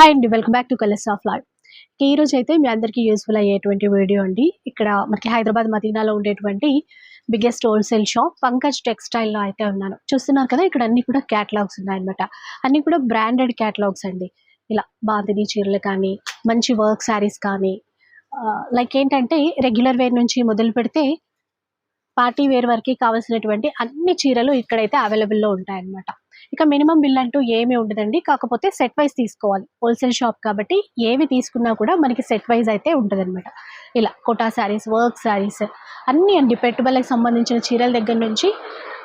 Hi అండి welcome back to Colours of Life ఈ రోజు అయితే మీ అందరికీ యూస్ఫుల్ అయ్యేటువంటి వీడియో అండి. ఇక్కడ మనకి హైదరాబాద్ మదీనాలో ఉండేటువంటి బిగ్గెస్ట్ హోల్సేల్ షాప్ పంకజ్ టెక్స్టైల్లో అయితే ఉన్నాను. చూస్తున్నారు కదా ఇక్కడ అన్ని కూడా క్యాటలాగ్స్ ఉన్నాయన్నమాట. అన్ని కూడా బ్రాండెడ్ క్యాటలాగ్స్ అండి. ఇలా బాంతిని చీరలు కానీ మంచి వర్క్ శారీస్ కానీ లైక్ ఏంటంటే రెగ్యులర్ వేర్ నుంచి మొదలు పెడితే పార్టీ వేర్ వరకు కావాల్సినటువంటి అన్ని చీరలు ఇక్కడైతే అవైలబుల్లో ఉంటాయన్నమాట. ఇక మినిమం బిల్ అంటూ ఏమీ ఉండదండి. కాకపోతే సెట్ వైజ్ తీసుకోవాలి. హోల్సేల్ షాప్ కాబట్టి ఏవి తీసుకున్నా కూడా మనకి సెట్ వైజ్ అయితే ఉంటుందన్నమాట. ఇలా కోటా శారీస్ వర్క్ శారీస్ అన్నీ అండి. పెట్టుబడులకు సంబంధించిన చీరల దగ్గర నుంచి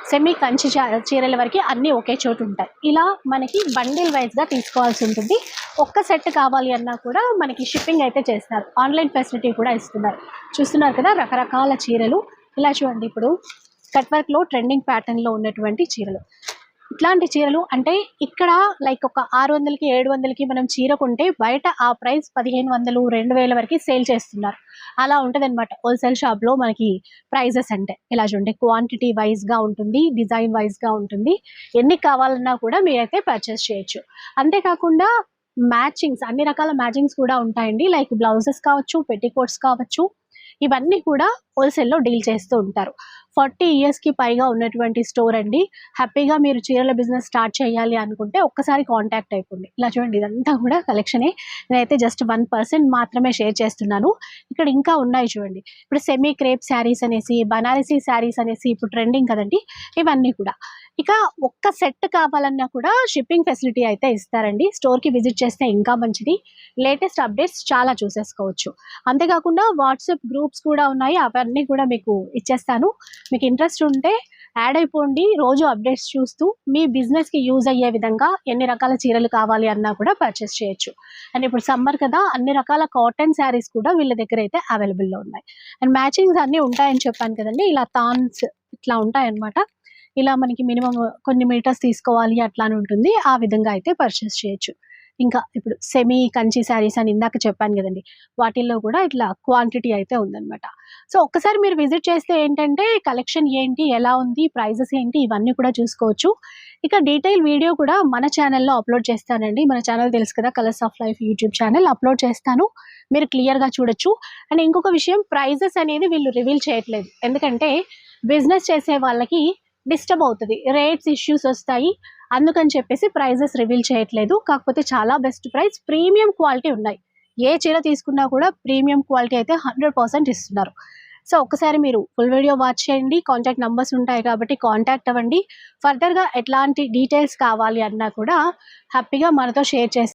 సెమీ కంచి చీరల వరకు అన్నీ ఒకే చోటు ఉంటాయి. ఇలా మనకి బండిల్ వైజ్గా తీసుకోవాల్సి ఉంటుంది. ఒక్క సెట్ కావాలి అన్నా కూడా మనకి షిప్పింగ్ అయితే చేస్తారు. ఆన్లైన్ ఫెసిలిటీ కూడా ఇస్తున్నారు. చూస్తున్నారు కదా రకరకాల చీరలు. ఇలా చూడండి ఇప్పుడు కట్ వర్క్లో ట్రెండింగ్ ప్యాటర్న్లో ఉన్నటువంటి చీరలు. ఇట్లాంటి చీరలు అంటే ఇక్కడ లైక్ ఒక ఆరు వందలకి ఏడు వందలకి మనం చీర కొంటే బయట ఆ ప్రైస్ పదిహేను వందలు రెండు వేల వరకు సేల్ చేస్తున్నారు. అలా ఉంటుంది అనమాట హోల్సేల్ షాప్లో మనకి ప్రైజెస్ అంటే ఇలా చూడండి క్వాంటిటీ వైజ్గా ఉంటుంది డిజైన్ వైజ్గా ఉంటుంది. ఎన్ని కావాలన్నా కూడా మీరైతే పర్చేస్ చేయొచ్చు. అంతేకాకుండా మ్యాచింగ్స్ అన్ని రకాల మ్యాచింగ్స్ కూడా ఉంటాయండి. లైక్ బ్లౌజెస్ కావచ్చు పెట్టికోట్స్ కావచ్చు ఇవన్నీ కూడా హోల్సేల్లో డీల్ చేస్తూ ఉంటారు. ఫార్టీ ఇయర్స్కి పైగా ఉన్నటువంటి స్టోర్ అండి. హ్యాపీగా మీరు చీరల బిజినెస్ స్టార్ట్ చేయాలి అనుకుంటే ఒక్కసారి కాంటాక్ట్ అయిపోండి. ఇలా చూడండి ఇదంతా కూడా కలెక్షనే నేనైతే జస్ట్ వన్ పర్సెంట్ మాత్రమే షేర్ చేస్తున్నాను. ఇక్కడ ఇంకా ఉన్నాయి చూడండి. ఇప్పుడు సెమీ క్రేప్ శారీస్ అనేసి బనారసీ శారీస్ అనేసి ఇప్పుడు ట్రెండింగ్ కదండి. ఇవన్నీ కూడా. ఇక ఒక్క సెట్ కావాలన్నా కూడా షిప్పింగ్ ఫెసిలిటీ అయితే ఇస్తారండి. స్టోర్కి విజిట్ చేస్తే ఇంకా మంచిది. లేటెస్ట్ అప్డేట్స్ చాలా చూసేసుకోవచ్చు. అంతేకాకుండా వాట్సాప్ గ్రూప్స్ కూడా ఉన్నాయి. అవన్నీ కూడా మీకు ఇచ్చేస్తాను. మీకు ఇంట్రెస్ట్ ఉంటే యాడ్ అయిపోండి. రోజు అప్డేట్స్ చూస్తూ మీ బిజినెస్కి యూజ్ అయ్యే విధంగా ఎన్ని రకాల చీరలు కావాలి అన్నా కూడా పర్చేస్ చేయొచ్చు. అండ్ ఇప్పుడు సమ్మర్ కదా అన్ని రకాల కాటన్ శారీస్ కూడా వీళ్ళ దగ్గర అయితే అవైలబుల్లో ఉన్నాయి. అండ్ మ్యాచింగ్స్ అన్నీ ఉంటాయని చెప్పాను కదండి. ఇలా థాన్స్ ఇట్లా ఉంటాయన్నమాట. ఇలా మనకి మినిమం కొన్ని మీటర్స్ తీసుకోవాలి అట్లా అని ఉంటుంది. ఆ విధంగా అయితే పర్చేస్ చేయొచ్చు. ఇంకా ఇప్పుడు సెమీ కంచి శారీస్ అని ఇందాక చెప్పాను కదండి. వాటిల్లో కూడా ఇట్లా క్వాంటిటీ అయితే ఉందన్నమాట. సో ఒక్కసారి మీరు విజిట్ చేస్తే ఏంటంటే కలెక్షన్ ఏంటి ఎలా ఉంది ప్రైజెస్ ఏంటి ఇవన్నీ కూడా చూసుకోవచ్చు. ఇక డీటెయిల్ వీడియో కూడా మన ఛానల్లో అప్లోడ్ చేస్తానండి. మన ఛానల్ తెలుసు కదా Colours of Life YouTube channel upload చేస్తాను. మీరు క్లియర్గా చూడొచ్చు. అండ్ ఇంకొక విషయం ప్రైజెస్ అనేది వీళ్ళు రివీల్ చేయట్లేదు. ఎందుకంటే బిజినెస్ చేసే వాళ్ళకి డిస్టర్బ్ అవుతుంది. రేట్స్ ఇష్యూస్ వస్తాయి. అందుకని చెప్పేసి ప్రైజెస్ రివీల్ చేయట్లేదు. కాకపోతే చాలా బెస్ట్ ప్రైస్ ప్రీమియం క్వాలిటీ ఉన్నాయి. ఏ చీర తీసుకున్నా కూడా ప్రీమియం క్వాలిటీ అయితే హండ్రెడ్ పర్సెంట్ ఇస్తున్నారు. సో ఒకసారి మీరు ఫుల్ వీడియో వాచ్ చేయండి. కాంటాక్ట్ నంబర్స్ ఉంటాయి కాబట్టి కాంటాక్ట్ అవ్వండి. ఫర్దర్గా ఎట్లాంటి డీటెయిల్స్ కావాలి అన్నా కూడా హ్యాపీగా మనతో షేర్ చేస్తాం